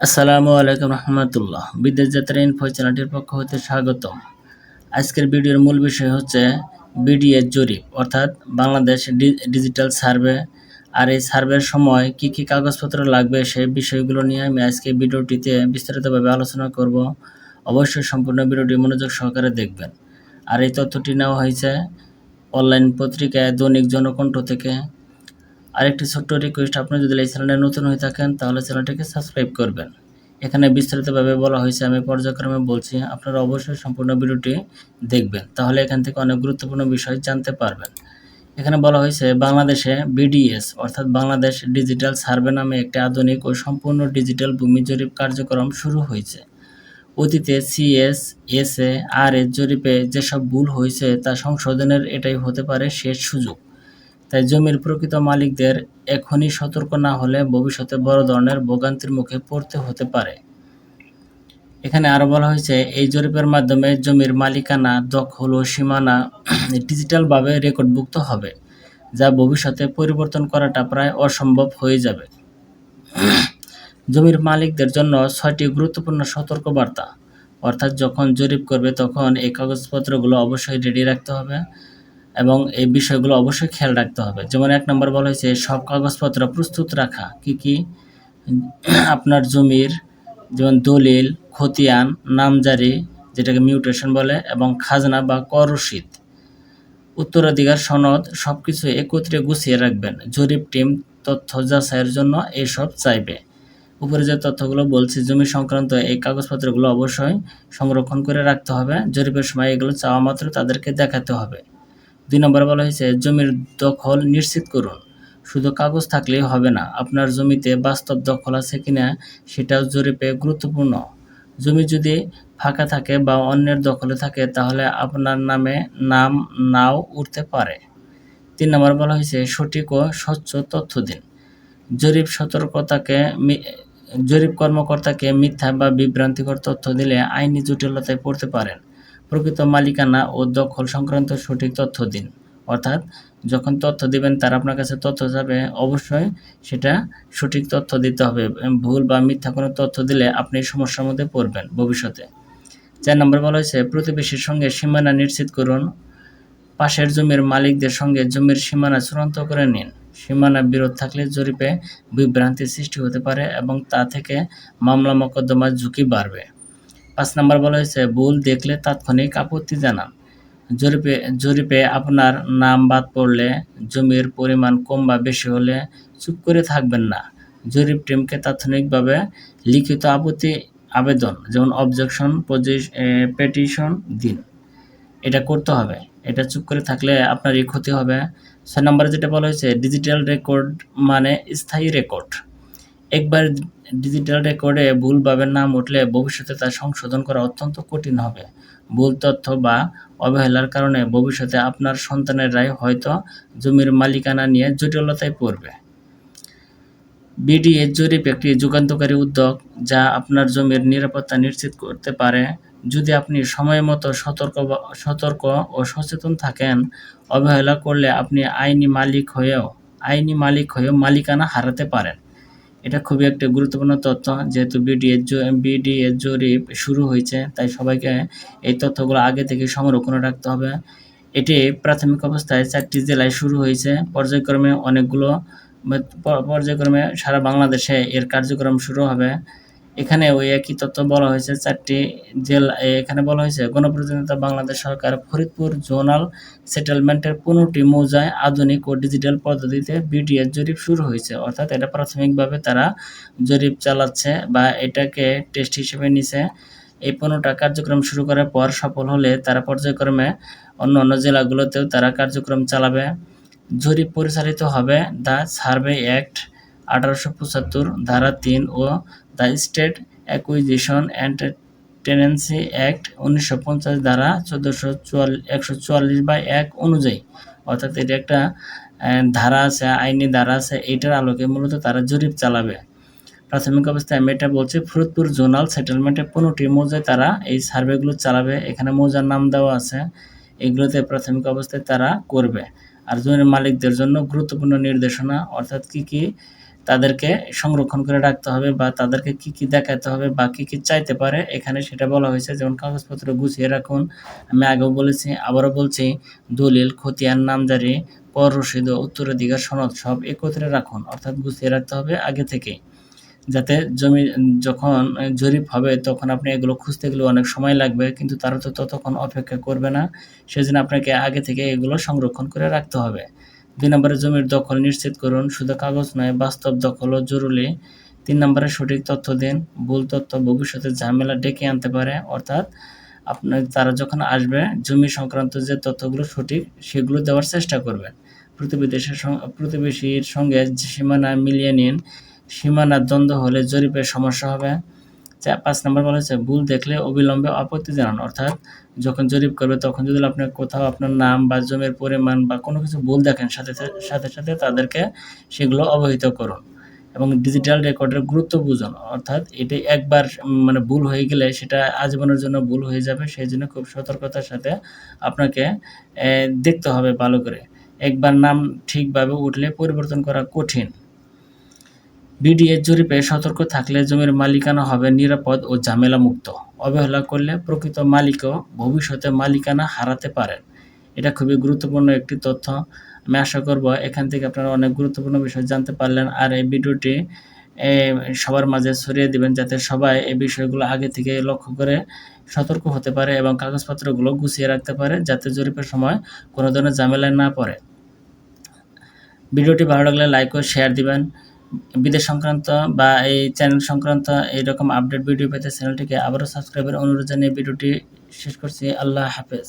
আসসালামু আলাইকুম রহমতুল্লাহ। বিদেশ যাত্রা ইনফো চ্যানেলটির পক্ষ হতে স্বাগতম। আজকের ভিডিওর মূল বিষয় হচ্ছে বিডিএ জরিপ, অর্থাৎ বাংলাদেশ ডিজিটাল সার্ভে। আর এই সার্ভের সময় কি কি কাগজপত্র লাগবে সেই বিষয়গুলো নিয়ে আমি আজকে ভিডিওটিতে বিস্তারিতভাবে আলোচনা করব। অবশ্যই সম্পূর্ণ ভিডিওটি মনোযোগ সহকারে দেখবেন। আর এই তথ্যটি নেওয়া হয়েছে অনলাইন পত্রিকায় দৈনিক জনকণ্ঠ থেকে। আরেকটি ছোট্ট রিকোয়েস্ট আপনি যদি এই চ্যানেলে নতুন হয়ে থাকেন, তাহলে চ্যানেলটিকে সাবস্ক্রাইব করবেন। এখানে বিস্তারিতভাবে বলা হয়েছে, আমি পর্যায়ক্রমে বলছি, আপনারা অবশ্যই সম্পূর্ণ ভিডিওটি দেখবেন, তাহলে এখান থেকে অনেক গুরুত্বপূর্ণ বিষয় জানতে পারবেন। এখানে বলা হয়েছে, বাংলাদেশে বিডিএস অর্থাৎ বাংলাদেশ ডিজিটাল সার্ভে নামে একটি আধুনিক ও সম্পূর্ণ ডিজিটাল ভূমি জরিপ কার্যক্রম শুরু হয়েছে। অতীতে CS S A R S জরিপে যেসব ভুল হয়েছে, তা সংশোধনের এটাই হতে পারে শেষ সুযোগ। তাই জমির প্রকৃত মালিকদের এখনই সতর্ক না হলে ভবিষ্যতে বড় ধরনের ভোগান্তির মুখে পড়তে হতে পারে। এখানে আরও বলা হয়েছে, এই জরিপের মাধ্যমে জমির মালিকানা, দখল ও সীমানা ডিজিটালভাবে রেকর্ডভুক্ত হবে, যা ভবিষ্যতে পরিবর্তন করাটা প্রায় অসম্ভব হয়ে যাবে। জমির মালিকদের জন্য ছয়টি গুরুত্বপূর্ণ সতর্কবার্তা, অর্থাৎ যখন জরিপ করবে তখন এই কাগজপত্রগুলো অবশ্যই রেডি রাখতে হবে। এবং এই বিষয়গুলো অবশ্যই খেয়াল রাখতে হবে। যেমন এক নম্বর বলা হয়েছে, সব কাগজপত্র প্রস্তুত রাখা। কি কি? আপনার জমির যেমন দলিল, খতিয়ান, নামজারি, যেটাকে মিউটেশন বলে, এবং খাজনা বা কর রসিদ উত্তরাধিকার, সনদ সব কিছু একত্রে গুছিয়ে রাখবেন। জরিপ টিম তথ্য যাচাইয়ের জন্য এসব চাইবে। উপরে যে তথ্যগুলো বলছি, জমি সংক্রান্ত এই কাগজপত্রগুলো অবশ্যই সংরক্ষণ করে রাখতে হবে। জরিপের সময় এগুলো চাওয়া মাত্র তাদেরকে দেখাতে হবে। দুই নম্বর বলা হয়েছে, জমির দখল নিশ্চিত করুন। শুধু কাগজ থাকলেই হবে না, আপনার জমিতে বাস্তব দখল আছে কিনা সেটাও জরিপে গুরুত্বপূর্ণ। জমি যদি ফাঁকা থাকে বা অন্যের দখলে থাকে, তাহলে আপনার নামে নাম নাও উঠতে পারে। তিন নম্বর বলা হয়েছে, সঠিক ও স্বচ্ছ তথ্য দিন। জরিপ সতর্কতাকে জরিপ কর্মকর্তাকে মিথ্যা বা বিভ্রান্তিকর তথ্য দিলে আইনি জটিলতায় পড়তে পারেন। প্রকৃত মালিকানা ও দখল সংক্রান্ত সঠিক তথ্য দিন। অর্থাৎ, যখন তথ্য দিবেন, তারা আপনার কাছে তথ্য যাবে, অবশ্যই সেটা সঠিক তথ্য দিতে হবে। ভুল বা মিথ্যা কোনো তথ্য দিলে আপনি সমস্যার মধ্যে পড়বেন ভবিষ্যতে। চার নম্বর বলা হয়েছে, প্রতিবেশীর সঙ্গে সীমানা নিশ্চিত করুন। পাশের জমির মালিকদের সঙ্গে জমির সীমানা চূড়ান্ত করে নিন। সীমানা বিরোধ থাকলে জরিপে বিভ্রান্তির সৃষ্টি হতে পারে এবং তা থেকে মামলা মোকদ্দমার ঝুঁকি বাড়বে। পাঁচ নম্বর বলা হয়েছে, ভুল দেখলে তাৎক্ষণিক আপত্তি জানান। জরিপে জরিপে আপনার নাম বাদ পড়লে জমির পরিমাণ কম বা বেশি হলে চুপ করে থাকবেন না। জরিপ টিমকে তাৎক্ষণিকভাবে লিখিত আপত্তি আবেদন, যেমন অবজেকশন পেটিশন দিন। এটা করতে হবে। এটা চুপ করে থাকলে আপনারই ক্ষতি হবে। ছয় নম্বরে যেটা বলা হয়েছে ডিজিটাল রেকর্ড মানে স্থায়ী রেকর্ড একবার ডিজিটাল রেকর্ডে ভুলভাবে নাম উঠলে ভবিষ্যতে তা সংশোধন করা অত্যন্ত কঠিন হবে। ভুল তথ্য বা অবহেলার কারণে ভবিষ্যতে আপনার সন্তানেরাই হয়তো জমির মালিকানা নিয়ে জটিলতায় পড়বে। বিডিএ জরিপ একটি যুগান্তকারী উদ্যোগ যা আপনার জমির নিরাপত্তা নিশ্চিত করতে পারে। যদি আপনি সময় মতো সতর্ক সতর্ক ও সচেতন থাকেন, অবহেলা করলে আপনি আইনি মালিক হয়েও, আইনি মালিক হয়েও মালিকানা হারাতে পারেন। এটা খুবই একটা গুরুত্বপূর্ণ তথ্য। যেহেতু বিডিএ বিডিএ জরিপ শুরু হয়েছে, তাই সবাইকে এই তথ্যগুলো আগে থেকে সংরক্ষণ রাখতে হবে। এটি প্রাথমিক অবস্থায় চারটি জেলায় শুরু হয়েছে। পর্যায়ক্রমে অনেকগুলো পর্যায়ক্রমে সারা বাংলাদেশে এর কার্যক্রম শুরু হবে। এখানে ওই একই তথ্য বলা হয়েছে, চারটি জেলা এখানে বলা হয়েছে গণপ্রজাতন্ত্রী বাংলাদেশ সরকার ফরিদপুর জোনাল সেটেলমেন্টের পনেরোটি মৌজায় আধুনিক ও ডিজিটাল পদ্ধতিতে বিডিএস জরিপ শুরু হয়েছে। অর্থাৎ এটা প্রাথমিকভাবে তারা জরিপ চালাচ্ছে বা এটাকে টেস্ট হিসেবে নিছে। এই পনেরোটা কার্যক্রম শুরু করার পর সফল হলে তারা পর্যায়ক্রমে অন্য অন্য জেলাগুলোতেও তারা কার্যক্রম চালাবে। জরিপ পরিচালিত হবে দ্য সার্ভে অ্যাক্ট আঠারোশো পঁচাত্তর, ধারা তিন ও the state acquisition and tenancy act উনিশশো পঞ্চাশ, ধারা চোদ্দোশো চুয়াল, একশো চুয়াল্লিশ বাই এক অনুযায়ী। অর্থাৎ এটা একটা ধারা আছে, আইনি ধারা আছে, এইটার আলোকে মূলত তারা জরিপ চালাবে। প্রাথমিক অবস্থায় আমি এটা বলছি, ফরিদপুর জোনাল সেটেলমেন্টে পনেরোটি মৌজায় তারা এই সার্ভেগুলো চালাবে। এখানে মৌজার নাম দেওয়া আছে। এগুলোতে প্রাথমিক অবস্থায় তারা করবে। আর জমির মালিকদের জন্য গুরুত্বপূর্ণ নির্দেশনা, অর্থাৎ কি কি তাদেরকে সংরক্ষণ করে রাখতে হবে বা তাদেরকে কি কি দেখাতে হবে বা কি কি চাইতে পারে, এখানে সেটা বলা হয়েছে। যেমন কাগজপত্র গুছিয়ে রাখুন। আমি আগেও বলেছি, আবারও বলছি, দলিল, খতিয়ান, নামজারি, কর রসিদ উত্তরাধিকার সনদ সব একত্রে রাখুন, অর্থাৎ গুছিয়ে রাখতে হবে আগে থেকে যাতে জমি, যখন জরিপ হবে তখন আপনি এগুলো খুঁজতে গেলে অনেক সময় লাগবে, কিন্তু তারা তো ততক্ষণ অপেক্ষা করবে না। সেজন্য আপনাকে আগে থেকে এগুলো সংরক্ষণ করে রাখতে হবে। দুই নম্বরে জমির দখল নিশ্চিত করুন, শুধু কাগজ নয়, বাস্তব দখলও জরুরি। তিন নম্বরে সঠিক তথ্য দিন, ভুল তথ্য ভবিষ্যতে ঝামেলা ডেকে আনতে পারে, অর্থাৎ আপনার তারা যখন আসবে, জমি সংক্রান্ত যে তথ্যগুলো সঠিক, সেগুলো দেওয়ার চেষ্টা করবেন। প্রতিবেশীর প্রতিবেশীর সঙ্গে সীমানা মিলিয়ে নিন, সীমানা দ্বন্দ্ব হলে জরিপের সমস্যা হবে। পাঁচ নম্বর বলা হচ্ছে ভুল দেখলে অবিলম্বে আপত্তি জানান। অর্থাৎ যখন জরিপ করবে, তখন যদি আপনার কোথাও আপনার নাম বা জমির পরিমাণ বা কোনো কিছু ভুল দেখেন, সাথে সাথে সাথে তাদেরকে সেগুলো অবহিত করুন এবং ডিজিটাল রেকর্ডের গুরুত্ব বুঝুন। অর্থাৎ এটি একবার মানে ভুল হয়ে গেলে সেটা আজীবনের জন্য ভুল হয়ে যাবে, সেই জন্য খুব সতর্কতার সাথে আপনাকে দেখতে হবে ভালো করে। একবার নাম ঠিকভাবে উঠলে পরিবর্তন করা কঠিন। বিডিএ জরিপে সতর্ক থাকলে জমির মালিকানা হবে নিরাপদ ও ঝামেলা মুক্ত অবহেলা করলে প্রকৃত মালিকও ভবিষ্যতে মালিকানা হারাতে পারেন। এটা খুবই গুরুত্বপূর্ণ একটি তথ্য। আমি আশা করব এখান থেকে আপনারা অনেক গুরুত্বপূর্ণ বিষয় জানতে পারলেন আর এই ভিডিওটি সবার মাঝে ছড়িয়ে দিবেন যাতে সবাই এই বিষয়গুলো আগে থেকে লক্ষ্য করে সতর্ক হতে পারে এবং কাগজপত্রগুলো গুছিয়ে রাখতে পারে যাতে জরিপের সময় কোনো ধরনের ঝামেলায় না পড়ে। ভিডিওটি ভালো লাগলে লাইক ও শেয়ার দিবেন। বিদেশ সংক্রান্ত বা এই চ্যানেল সংক্রান্ত এইরকম আপডেট ভিডিও পেতে চ্যানেলটিকে আবারও সাবস্ক্রাইবের অনুরোধ জানিয়ে ভিডিওটি শেষ করছি। আল্লাহ হাফেজ।